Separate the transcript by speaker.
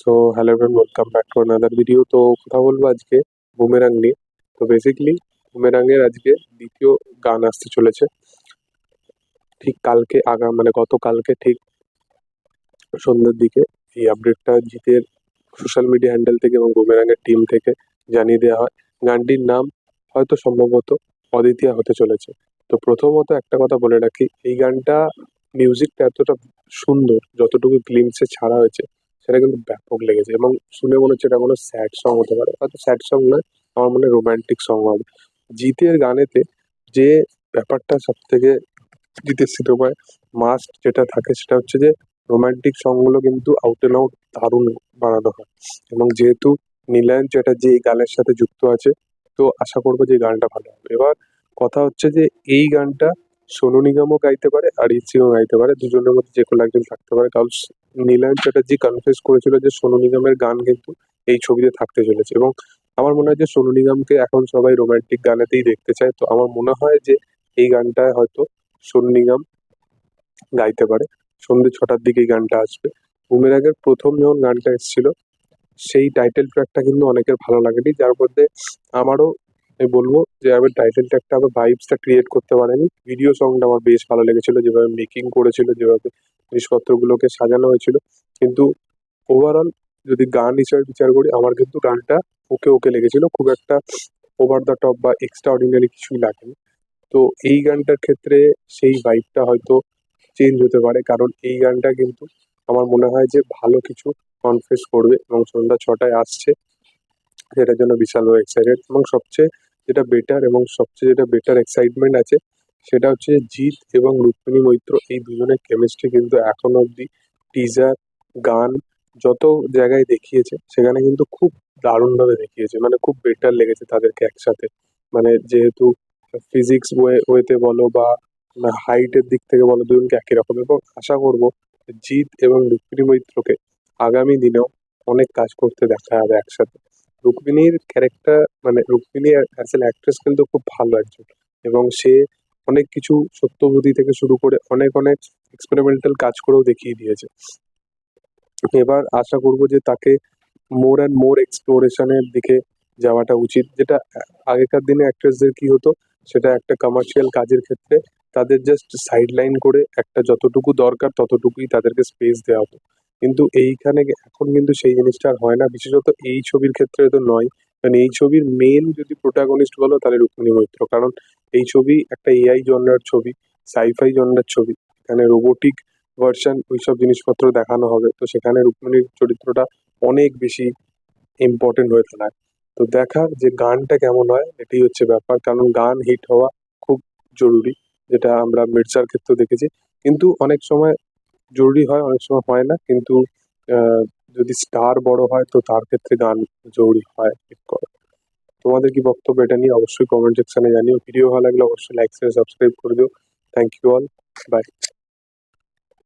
Speaker 1: So hello everyone welcome back to another video তো কথা বলব আজকে বুমেরাং নিয়ে। তো বেসিক্যালি বুমেরাংয়ের আজকে দ্বিতীয় গান আসতে চলেছে। ঠিক কালকে আগা মানে গতকালকে ঠিক সন্ধ্যের দিকে এই আপডেটটা জিতের সোশ্যাল মিডিয়া হ্যান্ডেল থেকে এবং বুমেরাংয়ের টিম থেকে জানিয়ে দেওয়া হয়। গানটির নাম হয়তো সম্ভবত অদ্বিতীয়া হতে চলেছে। তো প্রথমত একটা কথা বলে রাখি, এই গানটা মিউজিকটা এতটা সুন্দর, যতটুকু গ্লিমসে ছাড়া হয়েছে সেটা কিন্তু ব্যাপক লেগেছে এবং শুনে মনে হচ্ছে এটা কোনো স্যাড সং হতে পারে। হয়তো স্যাড সং নয়, আমার মনে রোম্যান্টিক সং হবে। জিতের গানেতে যে ব্যাপারটা সব থেকে জিতের সিনেমায় মাস্ট যেটা থাকে সেটা হচ্ছে যে রোম্যান্টিক সংগুলো কিন্তু আউট অ্যান্ড আউট দারুণ বানানো হয়। এবং যেহেতু নীলায়ন চ্যাটার্জি এই গানের সাথে যুক্ত আছে, তো আশা করব যে গানটা ভালো হবে। এবার কথা হচ্ছে যে এই গানটা সোনু নিগমও গাইতে পারে আর সিংও গাইতে পারে, দুজনের মধ্যে যে কোনো একজন থাকতে পারে। কারণ নীলায়ন চ্যাটার্জি কনফেস করেছিল যে সোনু নিগমের গান কিন্তু এই ছবিতে থাকতে চলেছে এবং আমার মনে হয় যে সোনু নিগমকে এখন সবাই রোমান্টিক গানেতেই দেখতে চায়। তো আমার মনে হয় যে এই গানটা হয়তো সোনু নিগম গাইতে পারে। সন্ধ্যে ছটার দিকে এই গানটা আসবে। বুমেরাগের প্রথম যখন গানটা এসেছিল, সেই টাইটেল ট্র্যাকটা কিন্তু অনেকের ভালো লাগেনি। যার মধ্যে আমারও আমি বলব যে আমি টাইটেল একটা আমার ভাইবসটা ক্রিয়েট করতে পারেনি। ভিডিও সংটা আমার বেশ ভালো লেগেছিল, যেভাবে মেকিং করেছিল, যেভাবে জিনিসপত্রগুলোকে সাজানো হয়েছিল। কিন্তু ওভারঅল যদি গান হিসেবে বিচার করি, আমার কিন্তু গানটা ওকে ওকে লেগেছিল। খুব একটা ওভার দ্য টপ বা এক্সট্রা অর্ডিনারি কিছুই লাগেনি। তো এই গানটার ক্ষেত্রে সেই ভাইবটা হয়তো চেঞ্জ হতে পারে। কারণ এই গানটা কিন্তু আমার মনে হয় যে ভালো কিছু কনফেস করবে এবং সন্ধ্যা ছটায় আসছে। যেটার জন্য বিশালভাবে এক্সাইটেড এবং সবচেয়ে যেটা বেটার এবং সবচেয়ে যেটা বেটার এক্সাইটমেন্ট আছে, সেটা হচ্ছে জিৎ এবং রুক্মিণী মৈত্র। এই দুজনের কেমিস্ট্রি কিন্তু এখন অবধি টিজার গান, যত জায়গায় দেখিয়েছে, সেখানে কিন্তু খুব দারুণভাবে দেখিয়েছে। মানে খুব বেটার লেগেছে তাদেরকে একসাথে। মানে যেহেতু ফিজিক্স ওয়ে ওয়েতে বলো বা হাইটের দিক থেকে বলো, দুজনকে একই রকম। এবং আশা করব জিৎ এবং রুক্মিণী মৈত্রকে আগামী দিনেও অনেক কাজ করতে দেখা যাবে একসাথে। রুক্মিণীর ক্যারেক্টার মানে রুক্মিণী অ্যাজ এন অ্যাক্ট্রেস কিন্তু খুব ভালো একজন। এবং সে অনেক কিছু সত্যবতী থেকে শুরু করে অনেক অনেক এক্সপেরিমেন্টাল কাজ করেও দেখিয়ে দিয়েছে। এবার আশা করব যে তাকে মোর অ্যান্ড মোর এক্সপ্লোরেশনের দিকে যাওয়াটা উচিত। যেটা আগেকার দিনে অ্যাক্ট্রেসদের কি হতো, সেটা একটা কমার্শিয়াল কাজের ক্ষেত্রে তাদের জাস্ট সাইড লাইন করে একটা যতটুকু দরকার ততটুকুই তাদেরকে স্পেস দেওয়া হতো। কিন্তু এইখানে এখন কিন্তু সেই জিনিসটা আর হয় না। বিশেষত এই ছবির ক্ষেত্রে তো নয়। মানে এই ছবির মেন যদি প্রোটাগনিস্ট বলো, তাহলে রুক্মিণী মৈত্র। কারণ এই ছবি একটা এআই জনরার ছবি সাইফাই জনরার ছবি। এখানে রোবোটিক ভার্সন ওইসব জিনিসপত্র দেখানো হবে। তো সেখানে রুক্মিণীর চরিত্রটা অনেক বেশি ইম্পর্টেন্ট হয়ে দাঁড়ায় তো দেখার যে গানটা কেমন হয়, এটাই হচ্ছে ব্যাপার। কারণ গান হিট হওয়া খুব জরুরি, যেটা আমরা মির্জার ক্ষেত্রে দেখেছি। কিন্তু অনেক সময় জরুরি হয়, অনেক সময় হয় না। কিন্তু যদি স্টার বড় হয়, তো তার ক্ষেত্রে গান জরুরি হয় হিট করা। তোমাদের কি বক্তব্য এটা নিয়ে অবশ্যই কমেন্ট সেকশনে জানিও। ভিডিও ভালো লাগলে অবশ্যই লাইক শেয়ার সাবস্ক্রাইব করে দিও। Thank you all by